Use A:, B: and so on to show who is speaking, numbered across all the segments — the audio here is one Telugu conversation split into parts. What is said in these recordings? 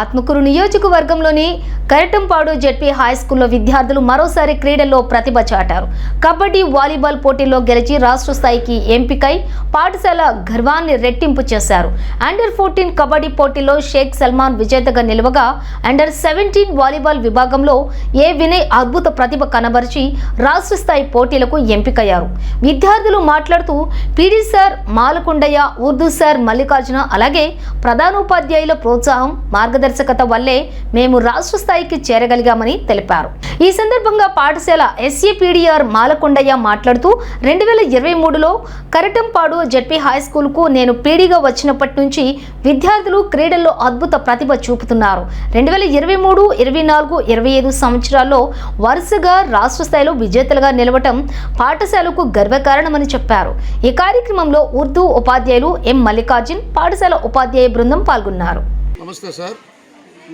A: ఆత్మకూరు నియోజకవర్గంలోని కరటంపాడు జెడ్పీ హై స్కూల్లో విద్యార్థులు మరోసారి క్రీడల్లో ప్రతిభ చాటారు. కబడ్డీ వాలీబాల్ పోటీల్లో గెలిచి రాష్ట్ర స్థాయికి ఎంపికై పాఠశాల గర్వాన్ని రెట్టింపు చేశారు. అండర్ ఫోర్టీన్ కబడ్డీ పోటీలో షేక్ సల్మాన్ విజేతగా నిలవగా అండర్ సెవెంటీన్ వాలీబాల్ విభాగంలో ఏ వినయ్ అద్భుత ప్రతిభ కనబరిచి రాష్ట్ర స్థాయి పోటీలకు ఎంపికయ్యారు. విద్యార్థులు మాట్లాడుతూ PD sir Malakondaiah Urdu sir Mallikarjuna అలాగే ప్రధానోపాధ్యాయుల ప్రోత్సాహం మార్గదర్శకత వల్లే మేము రాష్ట్ర స్థాయికి చేరగలిగామని తెలిపారు. ఈ సందర్భంగా పాఠశాల ఎస్సీపీడీఆర్ మాలకొండయ్య మాట్లాడుతూ రెండు వేల ఇరవై మూడులో కరటంపాడు జెడ్పీ హై స్కూల్కు నేను పీడీగా వచ్చినప్పటి నుంచి విద్యార్థులు క్రీడల్లో అద్భుత ప్రతిభ చూపుతున్నారు. రెండు వేల ఇరవై మూడు ఇరవై నాలుగు ఇరవై ఐదు సంవత్సరాల్లో వరుసగా రాష్ట్ర స్థాయిలో విజేతలుగా నిలవటం పాఠశాలకు గర్వకారణమని చెప్పారు. ఈ కార్యక్రమంలో ఉర్దూ ఉపాధ్యాయులు ఎం మల్లికార్జున్ పాఠశాల ఉపాధ్యాయ బృందం పాల్గొన్నారు.
B: నమస్తే సార్.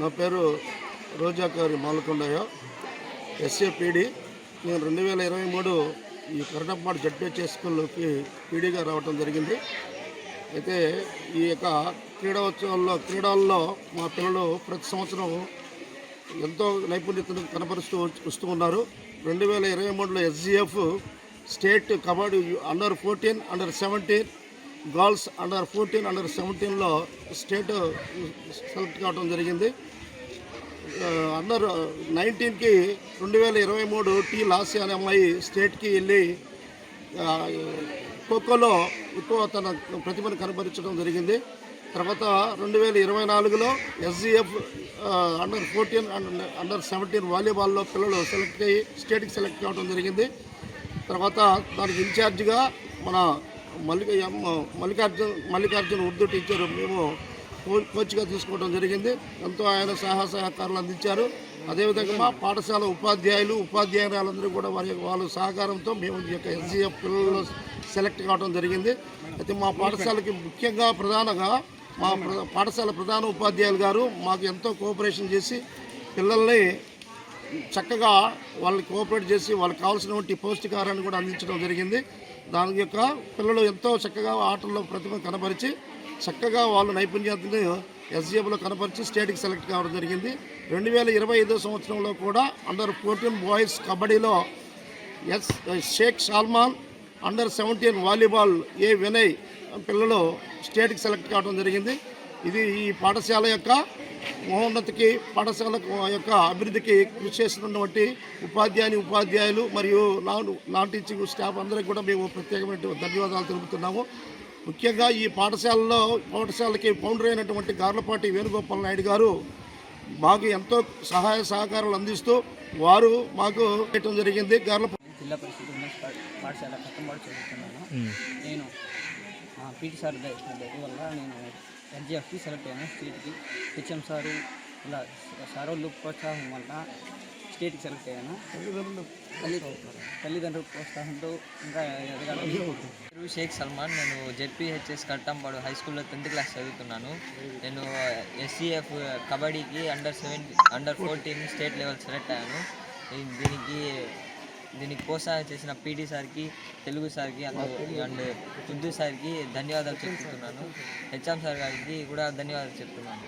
B: నా పేరు రోజాకారి మాలకొండయ్య. ఎస్ఏపీడి. నేను రెండు వేల ఇరవై మూడు ఈ కరణపాడు జడ్పీహెచ్ఏ స్కూల్లోకి పీడీగా రావటం జరిగింది. అయితే ఈ యొక్క క్రీడోత్సవాల్లో క్రీడల్లో మా పిల్లలు ప్రతి సంవత్సరం ఎంతో నైపుణ్యతను కనపరుస్తూ వస్తూ ఉన్నారు. రెండు వేల ఇరవై మూడులో SGF state kabaddi under fourteen under seventeen girls under fourteen under సెవెంటీన్లో స్టేట్ సెలెక్ట్ కావడం జరిగింది. అండర్ నైన్టీన్కి రెండు వేల ఇరవై మూడు టీ లాసి అనే అమ్మాయి స్టేట్కి వెళ్ళి ఖోఖోలో ఎక్కువ తన ప్రతిభను కనబరచడం జరిగింది. తర్వాత రెండు వేల ఇరవై నాలుగులో SGF under fourteen and under seventeen వాలీబాల్లో పిల్లలు సెలెక్ట్ అయ్యి స్టేట్కి సెలెక్ట్ కావడం జరిగింది. తర్వాత దానికి ఇన్ఛార్జ్గా మన మల్లిక మల్లికార్జున్ మల్లికార్జున్ ఉర్దూ టీచర్ మేము కో- కోచ్గా తీసుకోవడం జరిగింది. ఎంతో ఆయన సహాయ సహకారాలు అందించారు. అదేవిధంగా మా పాఠశాల ఉపాధ్యాయులు ఉపాధ్యాయురాలందరూ కూడా వారి యొక్క- వాళ్ళ సహకారంతో మేము ఈ యొక్క ఎస్జీఎఫ్ పిల్లలు సెలెక్ట్ కావడం జరిగింది. అయితే మా పాఠశాలకి ముఖ్యంగా ప్రధానంగా మా పాఠశాల ప్రధాన ఉపాధ్యాయులు గారు మాకు ఎంతో కోఆపరేషన్ చేసి పిల్లల్ని చక్కగా వాళ్ళకి కోఆపరేట్ చేసి వాళ్ళకి కావాల్సినటువంటి పౌష్టికారాన్ని కూడా అందించడం జరిగింది. దాని యొక్క పిల్లలు ఎంతో చక్కగా ఆటల్లో ప్రతిభ కనపరిచి చక్కగా వాళ్ళు నైపుణ్యతని ఎస్జిఎఫ్లో కనపరిచి స్టేట్కి సెలెక్ట్ కావడం జరిగింది. రెండు వేల ఇరవై ఐదో సంవత్సరంలో కూడా అండర్ ఫోర్టీన్ బాయ్స్ కబడ్డీలో S Shaik Salman under seventeen volleyball A Vinay పిల్లలు స్టేట్కి సెలెక్ట్ కావడం జరిగింది. ఇది ఈ పాఠశాల యొక్క మహోన్నతికి పాఠశాల యొక్క అభివృద్ధికి కృషి చేస్తున్నటువంటి ఉపాధ్యాయుని ఉపాధ్యాయులు మరియు నాన్ నాన్ టీచింగ్ స్టాఫ్ అందరికీ కూడా మేము ప్రత్యేకమైన ధన్యవాదాలు తెలుపుతున్నాము. ముఖ్యంగా ఈ పాఠశాలలో పాఠశాలకి ఫౌండర్ అయినటువంటి గార్లపాటి వేణుగోపాల్ నాయుడు గారు మాకు ఎంతో సహాయ సహకారాలు అందిస్తూ వారు మాకు చేయటం జరిగింది. గార్ల
C: జిల్లా పరిషత్ ఉన్నత పా- పాఠశాల నేను పీటీ సార్ వల్ల నేను ఎన్జిఎఫ్కి సెలెక్ట్ అయ్యాను స్టేట్కి హెచ్ఎం సారు ఇలా సార్ వాళ్ళు ప్రోత్సాహం వల్ల స్టేట్కి సెలెక్ట్ అయ్యాను. తల్లి తల్లిదండ్రుల ప్రోత్సాహంతో ఇంకా ఎదగాలని
D: పేరు షేక్ సల్మాన్ నేను జెడ్పీహెచ్ఎస్ కట్టంపాడు హై స్కూల్లో టెన్త్ క్లాస్ చదువుతున్నాను. నేను SCF కబడ్డీకి under seven under fourteen state level select అయ్యాను. దీనికి దీనికి ప్రోత్సాహం చేసిన పీటీ సార్కి తెలుగు సార్కి అండ్ అండ్ ఉర్దూ సార్కి ధన్యవాదాలు చెప్తున్నాను హెచ్ఎం సార్ గారికి కూడా ధన్యవాదాలు చెప్తున్నాను.